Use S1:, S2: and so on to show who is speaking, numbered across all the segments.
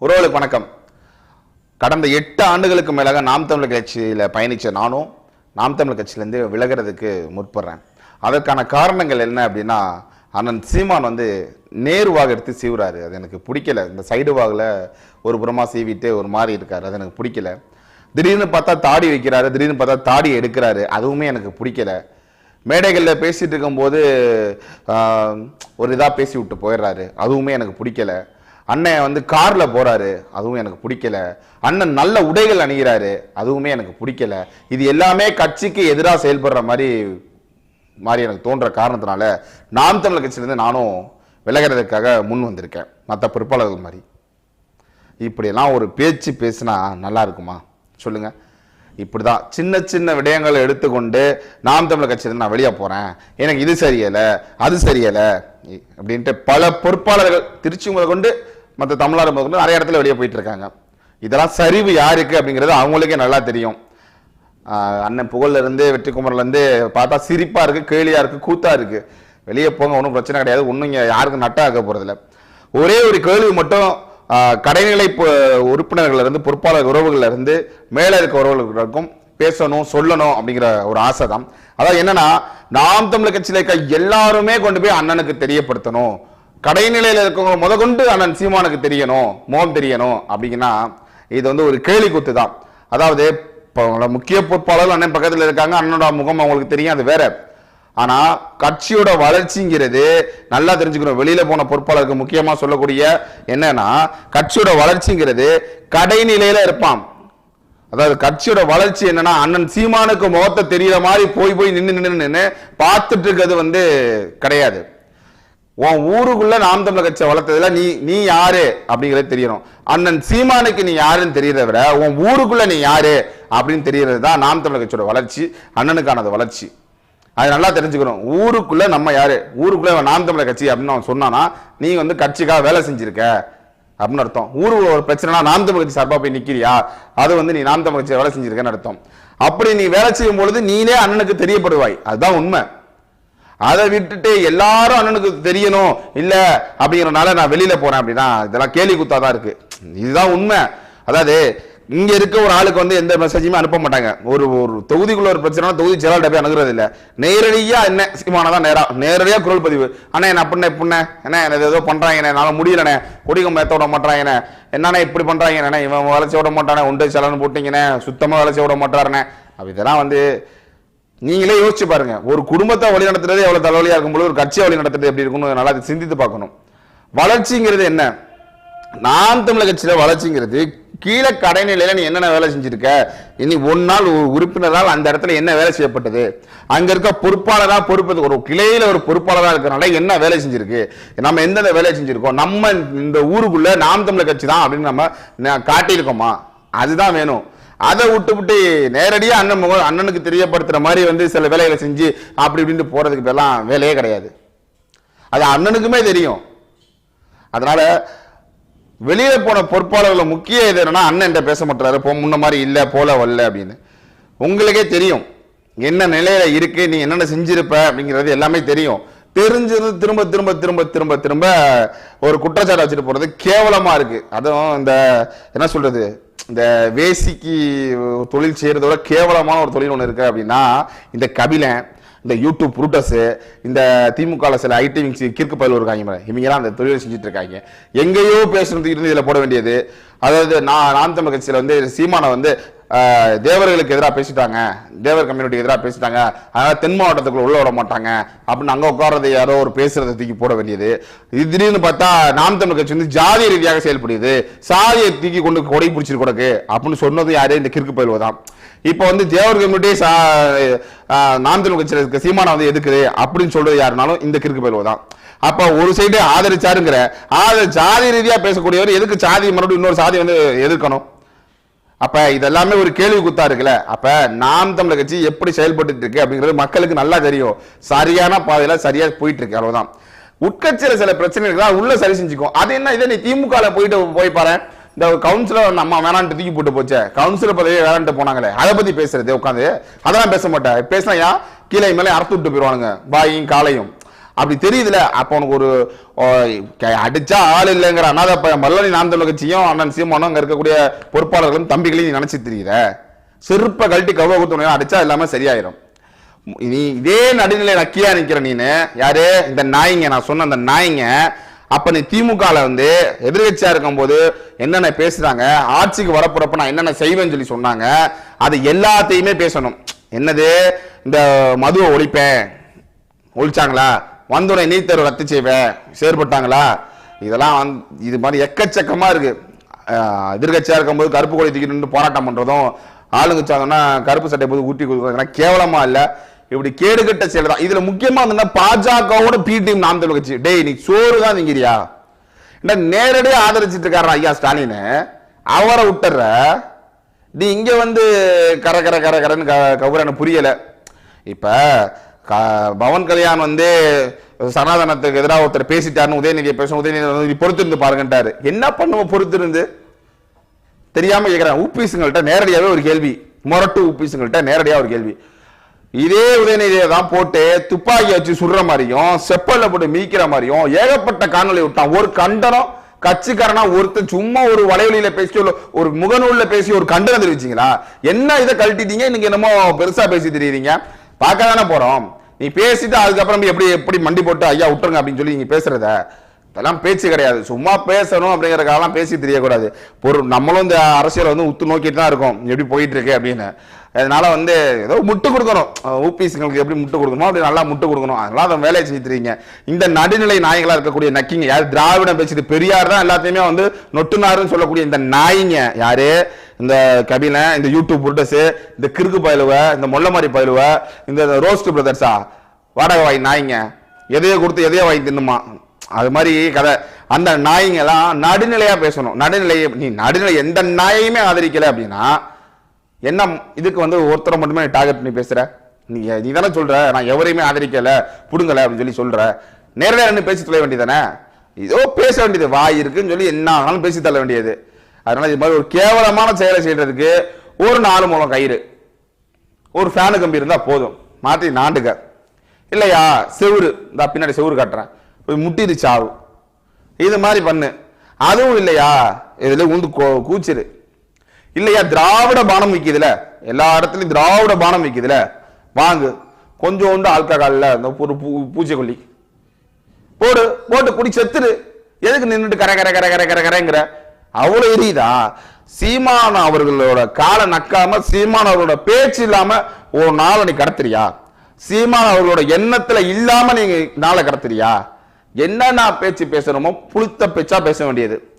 S1: உறவுகளுக்கு வணக்கம். கடந்த எட்டு ஆண்டுகளுக்கு மேலாக நாம் தமிழர் கட்சியில் பயணித்த நானும் நாம் தமிழர் கட்சியிலேருந்து விலகிறதுக்கு முற்படுறேன். அதற்கான காரணங்கள் என்ன அப்படின்னா அண்ணன் சீமான் வந்து நேருவாக எடுத்து சீவுறாரு. அது எனக்கு பிடிக்கல. இந்த சைடு வாகில் ஒரு புறமாக சீவிட்டு ஒரு மாதிரி இருக்கார். அது எனக்கு பிடிக்கல. திடீர்னு பார்த்தா தாடி வைக்கிறாரு. திடீர்னு பார்த்தா தாடி எடுக்கிறாரு. அதுவுமே எனக்கு பிடிக்கல. மேடைகளில் பேசிகிட்டு இருக்கும்போது ஒரு இதாக பேசி விட்டு போயிடுறாரு. அதுவுமே எனக்கு பிடிக்கல. அண்ணன் வந்து காரில் போகிறாரு அதுவும் எனக்கு பிடிக்கல. அண்ணன் நல்ல உடைகள் அணிகிறாரு அதுவுமே எனக்கு பிடிக்கல. இது எல்லாமே கட்சிக்கு எதிராக செயல்படுற மாதிரி மாதிரி எனக்கு தோன்ற காரணத்தினால நாம் தமிழர் கட்சியிலேருந்து நானும் விலகிறதுக்காக முன் வந்திருக்கேன் மற்ற பொறுப்பாளர்கள் மாதிரி. இப்படியெல்லாம் ஒரு பேச்சு பேசினா நல்லா இருக்குமா? சொல்லுங்கள் இப்படி தான் சின்ன சின்ன விடயங்களை எடுத்துக்கொண்டு நாம் தமிழர் கட்சியிலேருந்து நான் வெளியே போகிறேன் எனக்கு இது சரியலை அது சரியலை அப்படின்ட்டு பல பொறுப்பாளர்கள் திருச்சி முதல் கொண்டு மற்ற தமிழ்நாடு முதல்ல நிறைய இடத்துல வெளியே போயிட்டு இருக்காங்க இதெல்லாம் சரிவு யாருக்கு அப்படிங்கிறது அவங்களுக்கே நல்லா தெரியும். அண்ணன் புகழ்லேருந்து இருந்து பார்த்தா சிரிப்பாக இருக்குது கேலியாக இருக்குது கூத்தாக இருக்குது வெளியே போங்க ஒன்றும் பிரச்சனை கிடையாது. ஒன்றும் இங்கே யாருக்கும் நட்டாக்க போகிறதில்ல ஒரே ஒரு கேள்வி மட்டும் கடைநிலை உறுப்பினர்கள்லேருந்து பொறுப்பாளர் உறவுகள்லேருந்து மேலே இருக்க உறவுகளுக்கும் பேசணும் சொல்லணும் அப்படிங்கிற ஒரு ஆசை தான் அதாவது என்னன்னா நாம் தமிழ் கட்சியில் இருக்க எல்லாருமே கொண்டு போய் அண்ணனுக்கு தெரியப்படுத்தணும். கடைநிலையில் இருக்கவங்க முத கொண்டு அண்ணன் சீமானுக்கு தெரியணும் முகம் தெரியணும் அப்படிங்கன்னா இது வந்து ஒரு கேலி குத்து தான். அதாவது இப்போ அவங்களோட முக்கிய பொறுப்பாளர்கள் அண்ணன் பக்கத்தில் இருக்காங்க அண்ணனோட முகம் அவங்களுக்கு தெரியும் அது வேற. ஆனால் கட்சியோட வளர்ச்சிங்கிறது நல்லா தெரிஞ்சுக்கணும். வெளியில் போன பொறுப்பாளருக்கு முக்கியமாக சொல்லக்கூடிய என்னன்னா கட்சியோட வளர்ச்சிங்கிறது கடைநிலையில் இருப்பான். அதாவது கட்சியோட வளர்ச்சி என்னன்னா அண்ணன் சீமானுக்கு முகத்தை தெரியற மாதிரி போய் போய் நின்று நின்று நின்று பார்த்துட்டு இருக்கிறது வந்து கிடையாது. உன் ஊருக்குள்ள நாம் தமிழர் கட்சியை வளர்த்ததுல நீ நீ யாரு அப்படிங்கிறது தெரியணும். அண்ணன் சீமானுக்கு நீ யாருன்னு தெரியறத விட உன் ஊருக்குள்ள நீ யாரு அப்படின்னு தெரியறது தான் நாம் தமிழர் கட்சியோட வளர்ச்சி அண்ணனுக்கானது வளர்ச்சி. அது நல்லா தெரிஞ்சுக்கணும். ஊருக்குள்ள நம்ம யாரு? ஊருக்குள்ள நாம் தமிழர் கட்சி அப்படின்னு அவன் சொன்னானா நீ வந்து கட்சிக்காக வேலை செஞ்சிருக்க அப்படின்னு அர்த்தம். ஊருக்குள்ள ஒரு பிரச்சனைனா நாம் தமிழ் கட்சி சார்பாக போய் நிக்கிறியா? அது வந்து நீ நாம் தமிழ் கட்சியை வேலை செஞ்சிருக்கன்னு அர்த்தம். அப்படி நீ வேலை செய்யும் பொழுது நீனே அண்ணனுக்கு தெரியப்படுவாய். அதுதான் உண்மை. அதை விட்டுட்டு எல்லாரும் அண்ணனுக்கு தெரியணும் இல்லை அப்படிங்கிறனால நான் வெளியில போறேன் அப்படின்னா இதெல்லாம் கேலி குத்தாதான் இருக்கு. இதுதான் உண்மை. அதாவது இங்க இருக்க ஒரு ஆளுக்கு வந்து எந்த மெசேஜுமே அனுப்ப மாட்டாங்க. ஒரு ஒரு தொகுதிக்குள்ள ஒரு பிரச்சனை தொகுதி செயலாளர் போய் அணுகிறது இல்லை. நேரடியா என்ன சீமானதான் நேரா நேரடியா குரல் பதிவு. அண்ணா என்ன பண்ண இப்படின்ன என்ன என்ன ஏதோ பண்றாங்க என்னால முடியலண்ணே கொடிகம் மேத்த விட மாட்டாங்கண்ணே என்னண்ணே இப்படி பண்றாங்க என்ன இவன் வளர்ச்சி விட மாட்டானே உண்டு செலவு போட்டீங்கண்ணே சுத்தமா வளர்ச்சி விட மாட்டாருண்ணே. அப்ப இதெல்லாம் வந்து நீங்களே யோசிச்சு பாருங்க. ஒரு குடும்பத்தை வழி நடத்துறது எவ்வளவு தலைவலியா இருக்கும்போது ஒரு கட்சியை வழி நடத்துறது எப்படி இருக்கும்னு நல்லா சிந்தித்து பார்க்கணும். வளர்ச்சிங்கிறது என்ன? நாம் தமிழக கட்சியில வளர்ச்சிங்கிறது கீழே கடைநிலையில நீ என்னென்ன வேலை செஞ்சிருக்க? இனி ஒரு நாள் ஒரு உறுப்பினரால் அந்த இடத்துல என்ன வேலை செய்யப்பட்டது? அங்க இருக்க பொறுப்பாளராக பொறுப்பது ஒரு கிளையில ஒரு பொறுப்பாளராக இருக்கிறனால என்ன வேலை செஞ்சிருக்கு? நம்ம எந்தெந்த வேலை செஞ்சிருக்கோம்? நம்ம இந்த ஊருக்குள்ள நாம் தமிழர் கட்சி தான் அப்படின்னு நம்ம காட்டியிருக்கோமா? அதுதான் வேணும். அதை விட்டு விட்டு அண்ணன் முகம் அண்ணனுக்கு தெரியப்படுத்துகிற மாதிரி வந்து சில வேலைகளை செஞ்சு அப்படி இப்படின்ட்டு போகிறதுக்கு பேர்லாம் வேலையே கிடையாது. அது அண்ணனுக்குமே தெரியும். அதனால் வெளியே போன பொறுப்பாளர்கள் முக்கிய இது என்னன்னா அண்ணன் என்கிட்ட பேச மாட்டாரு போ முன்ன மாதிரி இல்லை போல வரல அப்படின்னு. உங்களுக்கே தெரியும். என்ன நிலையில் இருக்கு நீ என்னென்ன செஞ்சிருப்ப அப்படிங்கிறது எல்லாமே தெரியும். தெரிஞ்சது திரும்ப திரும்ப திரும்ப திரும்ப திரும்ப ஒரு குற்றச்சாட்டை வச்சுட்டு போகிறது கேவலமாக இருக்குது அதுவும் இந்த என்ன சொல்கிறது இந்த வேசிக்கு தொழில் செய்கிறதோட கேவலமான ஒரு தொழில் ஒன்று இருக்குது அப்படின்னா இந்த கபிலன் இந்த யூடியூப் புரூட்டஸ் இந்த திமுகவில் சில ஐடி விங்ஸ் கிற்கு பயில் இருக்காங்க பாரு. இவங்கெல்லாம் அந்த தொழிலை செஞ்சுட்டு இருக்காங்க எங்கேயோ பேசுறதுக்கு இருந்து இதில் போட வேண்டியது அதாவது நான் நாம் தமிழ் கட்சியில் வந்து சீமானை வந்து தேவர்களுக்கு எதிராக பேசிட்டாங்க. தேவர் கம்யூனிட்டி எதிராக பேசிட்டாங்க. அதனால் தென் மாவட்டத்துக்குள்ள உள்ள விட மாட்டாங்க. அப்படின்னு அங்கே உட்காரதை யாரோ ஒரு பேசுறதை தூக்கி போட வேண்டியது. இது திடீர்னு பார்த்தா நாம் தமிழ் கட்சி வந்து ஜாதி ரீதியாக செயல்படுது. சாதியை தூக்கி கொண்டு கொடை பிடிச்சிட்டு கொடுக்கு. அப்படின்னு சொன்னது யாரே இந்த கிறுக்கு பயில்வதான் இப்போ வந்து தேவர் கம்யூனிட்டி நாம் தமிழ் கட்சியில் இருக்க சீமானம் வந்து எதுக்குது? அப்படின்னு சொல்றது யாருனாலும் இந்த கிறுக்கு பயில்வதான் அப்ப ஒரு சைடு ஆதரிச்சாருங்கிற ஆதரி ஜாதி ரீதியா பேசக்கூடியவர் எதுக்கு சாதி மறுபடியும் இன்னொரு சாதி வந்து எதிர்க்கணும்? அப்ப இதெல்லாமே ஒரு கேள்வி குத்தா இருக்குல்ல? அப்ப நாம் தமிழர் கட்சி எப்படி செயல்பட்டு இருக்கு அப்படிங்கிறது மக்களுக்கு நல்லா தெரியும். சரியான பாதையில சரியா போயிட்டு இருக்கு அவ்வளவுதான். உட்கட்சியில சில பிரச்சனை இருக்குதா உள்ள சரி செஞ்சுக்கும். அது என்ன? இதை நீ திமுக போயிட்டு போய் பாரு. இந்த கவுன்சிலர் நம்ம வேணான்ட்டு தூக்கி போட்டு போச்சே. கவுன்சிலர் பதவி வேணான்ட்டு போனாங்களே. அதை பத்தி பேசுறது உட்காந்து. அதெல்லாம் பேச மாட்டேன் பேசினா கீழே மேலே அறுத்து விட்டு போயிடுவானுங்க. பாயும் காலையும். அப்படி தெரியுதுல. அப்ப உனக்கு ஒரு க- அடிச்சா ஆள் இல்லைங்கிற அனாதை பையன் மல்லனி நாம் தமிழ் கட்சியும் அண்ணன் சீமானும் அங்க இருக்கக்கூடிய பொறுப்பாளர்களும் தம்பிகளையும் நீ நினைச்சு தெரியுத செருப்பை கழட்டி கவ்வ கொடுத்து அடிச்சா எல்லாமே சரியாயிரும். நீ இதே நடுநிலை நக்கியா நிக்கிற நீனு. யாரு? இந்த நாய்ங்க. நான் சொன்ன அந்த நாய்ங்க. அப்ப நீ திமுகவில் வந்து எதிர்கட்சியா இருக்கும்போது என்னென்ன பேசுறாங்க? ஆட்சிக்கு வரப்புறப்ப நான் என்னென்ன செய்வேன்னு சொல்லி சொன்னாங்க. அது எல்லாத்தையுமே பேசணும். என்னது? இந்த மதுவை ஒழிப்பேன். ஒழிச்சாங்களா? வந்தோடனே நீட் தேர்வு ரத்து செய்வேன் செயற்பட்டாங்களா? இதெல்லாம் வந் இது மாதிரி எக்கச்சக்கமாக இருக்குது எதிர்கட்சியாக இருக்கும்போது கருப்பு கொடி தூக்கிட்டு போராட்டம் பண்ணுறதும் ஆளுங்கச்சாங்கன்னா கருப்பு சட்டை போது ஊட்டி கொடுக்குறாங்க கேவலமா இல்லை. இப்படி கேடுகட்ட செயல் தான். இதில் முக்கியமாக வந்து பாஜகவோட பி டீம் நாம் தமிழ் கட்சி. டேய் நீ சோறு தான் நீங்கிறியா என்ன நேரடியாக ஆதரிச்சிட்டு இருக்காரா ஐயா ஸ்டாலின். அவரை விட்டுற நீ இங்கே வந்து கர கர கர கரன்னு க- கவுர எனக்கு இப்போ பவன் கல்யாண் வந்து சனாதனத்துக்கு எதிராக ஒருத்தர் பேசிட்டாருன்னு உதயநிதியை பேசணும் உதயநிதி வந்து பொறுத்திருந்து பாருங்கன்ட்டாரு. என்ன பண்ணுவோம் பொறுத்திருந்து? தெரியாம கேட்கிறேன் ஊப்பீஸுங்கள்ட்ட நேரடியாவே ஒரு கேள்வி. மொரட்டு ஊப்பீஸுங்கள்ட்ட நேரடியாக ஒரு கேள்வி. இதே உதயநிதியை தான் போட்டு துப்பாக்கி வச்சு சுடுற மாதிரியும் செப்பல்ல போட்டு மீக்கிற மாதிரியும் ஏகப்பட்ட காணொலி விட்டான். ஒரு கண்டனம் கட்சிக்காரனா ஒருத்தன் சும்மா ஒரு வலைவலியில பேசி ஒரு- ஒரு முகநூல்ல பேசி ஒரு கண்டனம் தெரிவிச்சிங்களா? என்ன இதை கழட்டிட்டீங்க? இன்னைக்கு என்னமோ பெருசா பேசி தெரியுறீங்க. பார்க்க தானே போறோம். நீ பேசிட்டு அதுக்கப்புறம் எப்படி எப்படி மண்டி போட்டு ஐயா விட்டுருங்க அப்படின்னு சொல்லி நீங்க பேசுறத இதெல்லாம் பேச்சு கிடையாது. சும்மா பேசணும் அப்படிங்கறதுக்காகலாம் பேசி தெரியக்கூடாது. பொருள் நம்மளும் இந்த அரசியலை வந்து உத்து நோக்கிட்டு தான் இருக்கோம். எப்படி போயிட்டு இருக்கு அப்படின்னு. அதனால வந்து ஏதோ முட்டு கொடுக்கணும். ஊபிசிங்களுக்கு எப்படி முட்டு கொடுக்கணுமோ அப்படி நல்லா முட்டு கொடுக்கணும். அதெல்லாம் அதை வேலையை செஞ்சுருக்கீங்க இந்த நடுநிலை நாய்களாக இருக்கக்கூடிய நக்கிங்க யார் திராவிடம் பேசிட்டு பெரியார் தான் எல்லாத்தையுமே வந்து நொட்டுனாருன்னு சொல்லக்கூடிய இந்த நாய்ங்க. யாரு? இந்த கபிலன் இந்த யூடியூப் புரட்டஸு இந்த கிறுக்கு பயிலுவ இந்த மொல்லமாரி பயிலுவ இந்த ரோஸ்ட் பிரதர்ஸா? வாடகை வாங்கி நாய்ங்க. எதையோ கொடுத்து எதையோ வாங்கி தின்னுமா? அது மாதிரி கதை. அந்த நாயிங்கெல்லாம் நடுநிலையாக பேசணும். நடுநிலை நீ நடுநிலை எந்த நாயையுமே ஆதரிக்கலை அப்படின்னா என்ன இதுக்கு வந்து ஒருத்தரை மட்டுமே டார்கெட் பண்ணி பேசுற? நீ நீ தானே சொல்ற. நான் எவரையுமே ஆதரிக்கல புடுங்கல அப்படின்னு சொல்லி சொல்ற. நேரடியாக ரெண்டு பேசி தொலை வேண்டியதானே ஏதோ பேச வேண்டியது வாய் இருக்குன்னு சொல்லி என்ன ஆனாலும் பேசி தள்ள வேண்டியது. அதனால இது மாதிரி ஒரு கேவலமான செயலை செய்யறதுக்கு ஒரு நாலு மூலம் கயிறு. ஒரு ஃபேனு கம்பி இருந்தால் போதும். மாற்றி நாண்டுக இல்லையா? செவுரு இந்த பின்னாடி செவுரு காட்டுறேன். போய் முட்டிது சாவு. இது மாதிரி பண்ணு. அதுவும் இல்லையா? இதில் உந்து கூச்சிரு. இல்லையா? திராவிட பானம் விற்கிதுல எல்லா இடத்துலையும் திராவிட பானம் விற்கிதுல வாங்கு. கொஞ்சோண்டு ஆல்கஹாலில் அந்த ஒரு பூ- பூச்சிக்கொல்லி போடு போட்டு குடி செத்துரு. எதுக்கு நின்றுட்டு கரை கரை கரை கரை கரை கரைங்கிற? அவ்வளோ எரியுதா? சீமான அவர்களோட காலை நக்காம சீமான அவர்களோட பேச்சு இல்லாம ஒரு நாளை நீ கடத்துறியா? சீமான அவர்களோட எண்ணத்துல இல்லாம நீங்க நாளை கடத்துறியா? என்னென்ன பேச்சு பேசணுமோ புளித்த பேச்சா பேச வேண்டியது.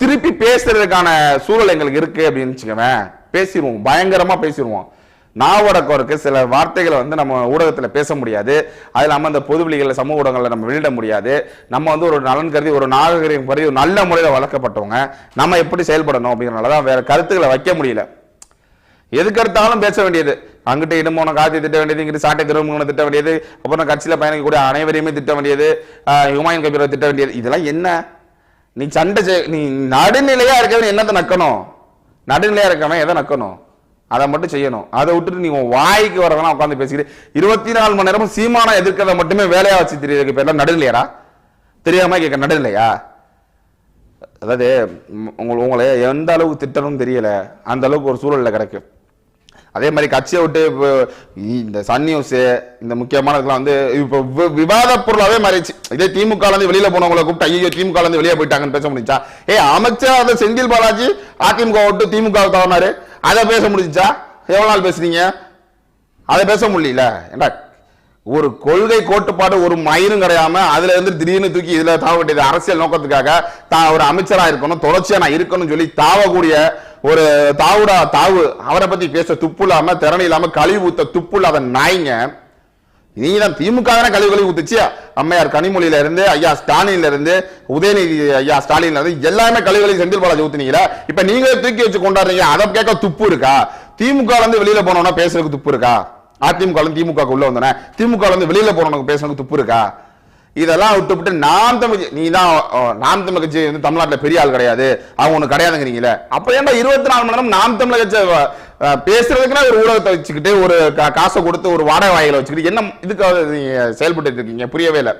S1: திருப்பி பேசுறதுக்கான சூழல் எங்களுக்கு இருக்கு அப்படின்னு வச்சுக்கவேன் பேசிடுவோம் பயங்கரமா பேசிடுவோம் நாவடக்கம் சில வார்த்தைகளை வந்து நம்ம ஊடகத்தில் பேச முடியாது. அது இல்லாமல் அந்த பொதுவெளிகளில் சமூக ஊடகங்களில் நம்ம வெளியிட முடியாது. நம்ம வந்து ஒரு நலன் கருதி ஒரு நாகரிகம் கருதி ஒரு நல்ல முறையில் வளர்க்கப்பட்டவங்க. நம்ம எப்படி செயல்படணும் அப்படிங்கிறனாலதான் வேற கருத்துக்களை வைக்க முடியல. எதுக்கு எடுத்தாலும் பேச வேண்டியது. அங்கிட்ட இடமோன காத்தி திட்ட வேண்டியது இங்கிட்டு சாட்டை திருமணம் திட்ட வேண்டியது அப்புறம் கட்சியில் பயணிக்கக்கூடிய அனைவரையுமே திட்ட வேண்டியது ஹுமாயின் கபீரை திட்ட வேண்டியது. இதெல்லாம் என்ன? நீ சண்டை செய்- நீ நடுநிலையா இருக்கவன் என்னத்தை நக்கணும்? நடுநிலையா இருக்கவன் எதை நக்கணும்? அதை மட்டும் செய்யணும். அதை விட்டுட்டு நீ உன் வாய்க்கு வரவனா உட்காந்து பேசிக்கிட்டு இருபத்தி நாலு மணி நேரமும் சீமானா எதிர்க்கிறத மட்டுமே வேலையா வச்சு தெரியறதுக்கு பேர்ல நடுநிலையரா தெரியாம கேட்க நடுநிலையா? அதாவது உங்களை உங்களை எந்த அளவுக்கு திட்டணும் தெரியல அந்த அளவுக்கு ஒரு சூழல்ல கிடைக்கும். அதே மாதிரி கட்சியை விட்டு இப்போ இந்த சன் நியூஸ் இந்த முக்கியமான இதெல்லாம் வந்து இப்போ வி- விவாத பொருளாவே மாறிடுச்சு. இதே திமுக இருந்து வெளியில போனவங்களை கூப்பிட்டு ஐயோ திமுக இருந்து வெளியே போயிட்டாங்கன்னு பேச முடிஞ்சா? ஏ அமைச்சர் அதை செந்தில் பாலாஜி அதிமுக விட்டு திமுக தவறினாரு. அதை பேச முடிஞ்சா? எவ்வளவு நாள் பேசுறீங்க அதை பேச முடியல. ஏண்டா ஒரு கொள்கை கோட்டுப்பாடு ஒரு மயிரும் கிடையாம அதுல இருந்து திடீர்னு தூக்கி இதுல தாவ வேண்டியது அரசியல் நோக்கத்துக்காக தான் ஒரு அமைச்சரா இருக்கணும் தொடர்ச்சியா நான் இருக்கணும்னு சொல்லி தாவக்கூடிய ஒரு தாவுடா தாவு அவரை பத்தி பேச துப்பு இல்லாம திறன் இல்லாம கழிவு ஊத்த துப்பு இல்லாத நாய்ங்க நீ தான் திமுக தானே கழிவு கழிவு ஊத்துச்சு அம்மையார் கனிமொழியில இருந்து ஐயா ஸ்டாலின்ல இருந்து உதயநிதி ஐயா ஸ்டாலின்ல இருந்து எல்லாமே கழிவு கழிவு செந்தில் பாலாஜி ஊத்துனீங்களா? இப்ப நீங்களே தூக்கி வச்சு கொண்டாடுறீங்க அதை கேட்க துப்பு இருக்கா? திமுக வந்து வெளியில போனோம்னா பேசுறதுக்கு துப்பு இருக்கா? அதிமுக திமுக உள்ள வந்தன திமுக வந்து வெளியில போறவனுக்கு பேசுறதுக்கு துப்பு இருக்கா? இதெல்லாம் விட்டுவிட்டு நாம் தமிழ் நீ தான் நாம் தமிழ் கட்சி வந்து தமிழ்நாட்டில் பெரிய ஆள் கிடையாது. அவங்க ஒண்ணு கிடையாதுங்கிறீங்களே. அப்ப ஏன்டா இருபத்தி நாலு மணி நேரம் நாம் தமிழ் கட்சி அஹ், பேசுறதுக்குன்னா ஒரு ஊடகத்தை வச்சுக்கிட்டு ஒரு கா- காசை கொடுத்து ஒரு வாடகை வாயில வச்சுக்கிட்டு என்ன இதுக்காக நீங்க செயல்பட்டு இருக்கீங்க? புரியவே இல்லை.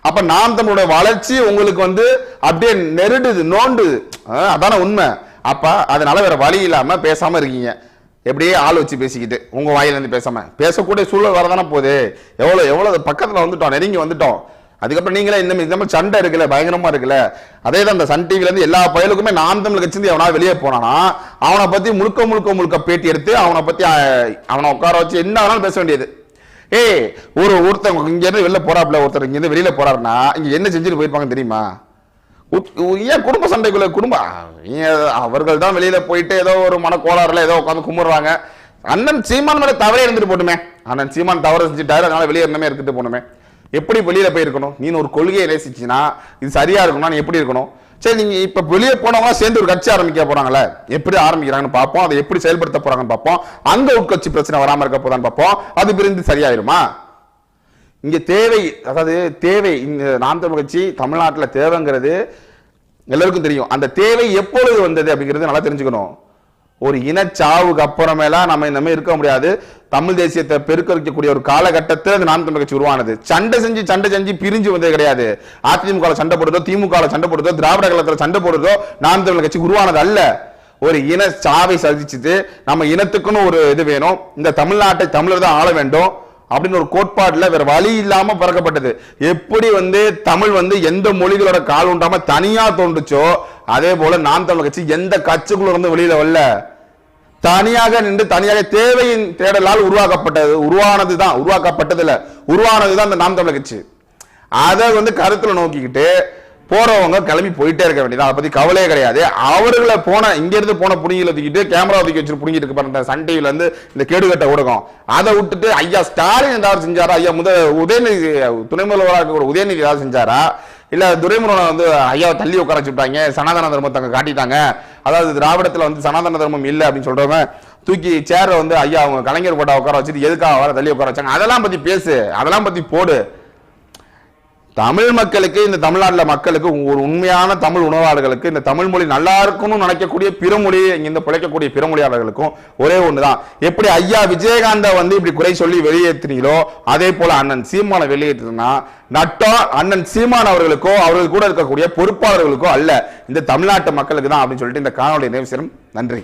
S1: அப்ப நாம் தமிழுடைய வளர்ச்சி உங்களுக்கு வந்து அப்படியே நெருடுது நோண்டுது. அதான உண்மை. அப்ப அதனால வேற வழி இல்லாம பேசாம இருக்கீங்க. எப்படியே ஆள் வச்சு பேசிக்கிட்டு உங்கள் வாயிலேருந்து பேசாமல் பேசக்கூடிய சூழல் வரதானே போகுது. எவ்வளோ எவ்வளோ பக்கத்தில் வந்துட்டோம் நெருங்கி வந்துட்டோம். அதுக்கப்புறம் நீங்களே இந்த இந்த மாதிரி சண்டை இருக்குல்ல பயங்கரமாக இருக்குல்ல. அதே தான் இந்த சன் டிவிலேருந்து எல்லா பயலுக்குமே நாம் தமிழ் கட்சி எவனா வெளியே போனானா அவனை பற்றி முழுக்க முழுக்க முழுக்க பேட்டி எடுத்து அவனை பற்றி அவனை உட்கார வச்சு என்ன வேணாலும் பேச வேண்டியது. ஏய் ஒரு ஒருத்தவங்க இங்கேருந்து வெளில போறாப்புல ஒருத்தர் இங்கேருந்து வெளியில் வெளியில போறாருன்னா இங்கே என்ன செஞ்சுட்டு போயிருப்பாங்க தெரியுமா? ஏன் குடும்ப சண்டைக்குள்ள குடும்ப? ஏன் அவர்கள் தான் வெளியில போயிட்டு ஏதோ ஒரு மனக்கோளாறுல ஏதோ உட்காந்து கும்பிடுறாங்க அண்ணன் சீமான் மேல தவறே இருந்துட்டு போட்டுமே. அண்ணன் சீமான் தவறு செஞ்சுட்டாரு அதனால வெளியே இருந்தமே இருந்துட்டு போகணுமே. எப்படி வெளியில போயிருக்கணும்? நீ ஒரு கொள்கையை நேசிச்சுன்னா இது சரியா இருக்கணும் நீ எப்படி இருக்கணும்? சரி நீங்க இப்ப வெளியே போனவங்க சேர்ந்து ஒரு கட்சி ஆரம்பிக்க போறாங்களே எப்படி ஆரம்பிக்கிறாங்கன்னு பார்ப்போம். அதை எப்படி செயல்படுத்த போறாங்கன்னு பார்ப்போம். அங்க உட்கட்சி பிரச்சனை வராம இருக்க போதான்னு பார்ப்போம். அது பிரிந்து சரியாயிருமா? இங்கே தேவை அதாவது தேவை இந்த நாம் தமிழ் கட்சி தமிழ்நாட்டில் தேவைங்கிறது எல்லாருக்கும் தெரியும். அந்த தேவை எப்பொழுது வந்தது அப்படிங்கிறது நல்லா தெரிஞ்சுக்கணும். ஒரு இனச்சாவுக்கு அப்புறமேலாம் நம்ம இந்த மாதிரி இருக்க முடியாது. தமிழ் தேசியத்தை பெருக்க வைக்கக்கூடிய ஒரு காலகட்டத்தில் அந்த நாம் தமிழ் கட்சி உருவானது. சண்டை செஞ்சு சண்டை செஞ்சு பிரிஞ்சு வந்தது கிடையாது. அதிமுக சண்டை போடுறதோ திமுக சண்டை போடுறதோ திராவிட கழகத்தில் சண்டை போடுறதோ நாம் தமிழ் கட்சி உருவானது அல்ல. ஒரு இன சாவை சதிச்சுட்டு நம்ம இனத்துக்குன்னு ஒரு இது வேணும். இந்த தமிழ்நாட்டை தமிழர் தான் ஆள வேண்டும். அப்படின்னு ஒரு கோட்பாடுல வேற வழி இல்லாம பிறக்கப்பட்டது. எப்படி வந்து தமிழ் வந்து எந்த மொழிகளோட கால் உண்டாம தனியா தோன்றுச்சோ அதே போல நாம் தமிழ் கட்சி எந்த கட்சிக்குள்ள இருந்து வெளியில வரல. தனியாக நின்று தனியாக தேவையின் தேடலால் உருவாக்கப்பட்டது உருவானது தான் உருவாக்கப்பட்டது உருவானது தான் இந்த நாம் தமிழ் கட்சி. அதை வந்து கருத்துல நோக்கிக்கிட்டு போறவங்க கிளம்பி போயிட்டே இருக்க வேண்டியது. அதை பத்தி கவலையே கிடையாது. அவர்களை போன இங்க இருந்து போன புடிங்கில தூக்கிட்டு கேமரா தூக்கி வச்சு புடிங்கிட்டு இருக்கு பாருங்க. சன் டிவில இருந்து இந்த கேடுகட்ட ஊடகம் அதை விட்டுட்டு ஐயா ஸ்டாலின் ஏதாவது செஞ்சாரா? ஐயா முத உதயநிதி துணை முதல்வராக இருக்கக்கூடிய உதயநிதி ஏதாவது செஞ்சாரா? இல்ல துரைமுருகனை வந்து ஐயாவை தள்ளி உட்கார வச்சுட்டாங்க. சனாதன தர்மத்தை காட்டிட்டாங்க. அதாவது திராவிடத்துல வந்து சனாதன தர்மம் இல்ல அப்படின்னு சொல்றவங்க தூக்கி சேரை வந்து ஐயா அவங்க கலைஞர் போட்டா உட்கார வச்சுட்டு எதுக்காக வர தள்ளி உட்கார வச்சாங்க? அதெல்லாம் பத்தி பேசு. அதெல்லாம் பத்தி போடு. தமிழ் மக்களுக்கு இந்த தமிழ்நாட்டில் மக்களுக்கு ஒரு உண்மையான தமிழ் உணவாளர்களுக்கு இந்த தமிழ் மொழி நல்லா இருக்கணும்னு நினைக்கக்கூடிய பிற மொழி இங்கிருந்து பிழைக்கக்கூடிய பிற மொழியாளர்களுக்கும் ஒரே தான் எப்படி ஐயா விஜயகாந்தை வந்து இப்படி குறை சொல்லி வெளியேற்றினீங்களோ அதே போல அண்ணன் சீமான வெளியேற்றினா நட்டா அண்ணன் சீமான் அவர்களுக்கோ அவர்கள் கூட இருக்கக்கூடிய பொறுப்பாளர்களுக்கோ அல்ல. இந்த தமிழ்நாட்டு மக்களுக்கு தான் அப்படின்னு சொல்லிட்டு இந்த காணொலி நினைவு நன்றி.